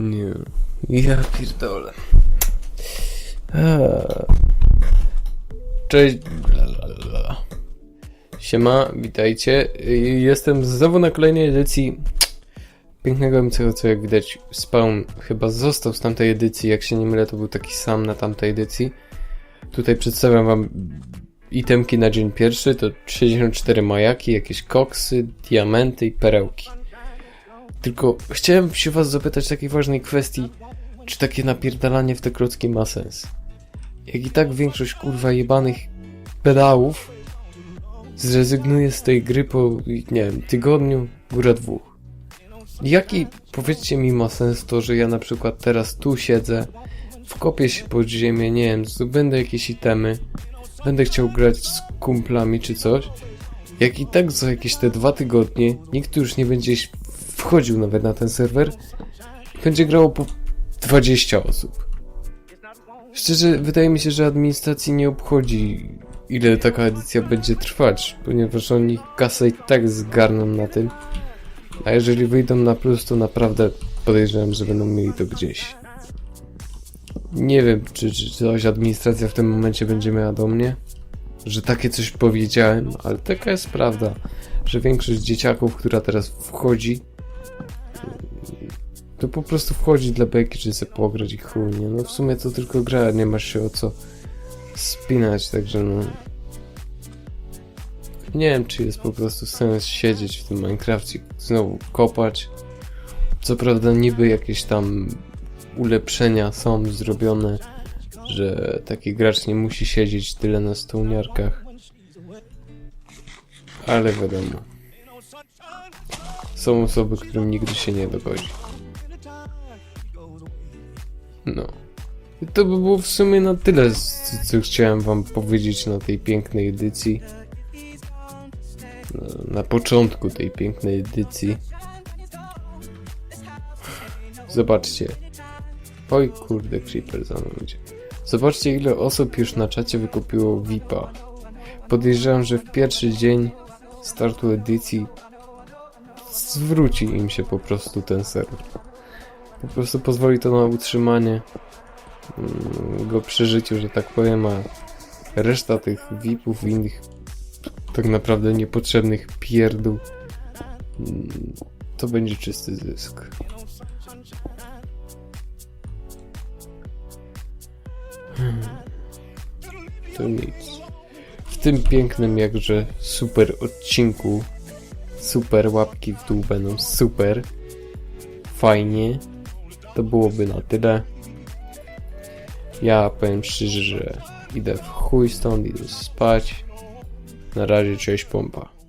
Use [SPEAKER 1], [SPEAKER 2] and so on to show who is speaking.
[SPEAKER 1] Nie. Ja pierdolę. Eee. Cześć. Siema, witajcie. Jestem znowu na kolejnej edycji pięknego co jak widać Spawn chyba został z tamtej edycji, jak się nie mylę to był taki sam na tamtej edycji. Tutaj przedstawiam wam itemki na dzień pierwszy, to 64 majaki, jakieś koksy, diamenty i perełki. Tylko chciałem się was zapytać takiej ważnej kwestii, czy takie napierdalanie w te klocki ma sens? Jak i tak większość kurwa jebanych pedałów zrezygnuje z tej gry po, nie wiem, tygodniu, góra dwóch. Jaki, powiedzcie mi, ma sens to, że ja na przykład teraz tu siedzę, wkopię się pod ziemię, nie wiem, zdobędę jakieś itemy, będę chciał grać z kumplami czy coś, jak i tak za jakieś te dwa tygodnie nikt już nie będzie wchodził nawet na ten serwer, będzie grało po 20 osób. Szczerze, wydaje mi się, że administracji nie obchodzi, ile taka edycja będzie trwać, ponieważ oni kasę i tak zgarną na tym. A jeżeli wyjdą na plus, to naprawdę podejrzewam, że będą mieli to gdzieś. Nie wiem, czy, czy coś administracja w tym momencie będzie miała do mnie, że takie coś powiedziałem, ale taka jest prawda, że większość dzieciaków, która teraz wchodzi, to po prostu wchodzi dla beki, czy sobie pograć i chuj, nie? No w sumie to tylko gra, nie masz się o co spinać, także no... Nie wiem, czy jest po prostu sens siedzieć w tym Minecrafcie, znowu kopać. Co prawda niby jakieś tam ulepszenia są zrobione, że taki gracz nie musi siedzieć tyle na stołniarkach. Ale wiadomo. Są osoby, którym nigdy się nie dogodzi. No. I to by było w sumie na tyle, co chciałem wam powiedzieć na tej pięknej edycji. Na, na początku tej pięknej edycji. Zobaczcie. Oj kurde, Creeper za mną idzie. Zobaczcie ile osób już na czacie wykupiło VIPa. Podejrzewam, że w pierwszy dzień startu edycji zwróci im się po prostu ten serwer. Po prostu pozwoli to na utrzymanie mm, go przy życiu, że tak powiem, a reszta tych VIP-ów innych tak naprawdę niepotrzebnych pierdół mm, to będzie czysty zysk. Hmm. To nic. W tym pięknym jakże super odcinku super łapki w dół będą super. Fajnie. To byłoby na tyle. Ja powiem szczerze, że idę w chuj stąd, idę spać. Na razie cześć pompa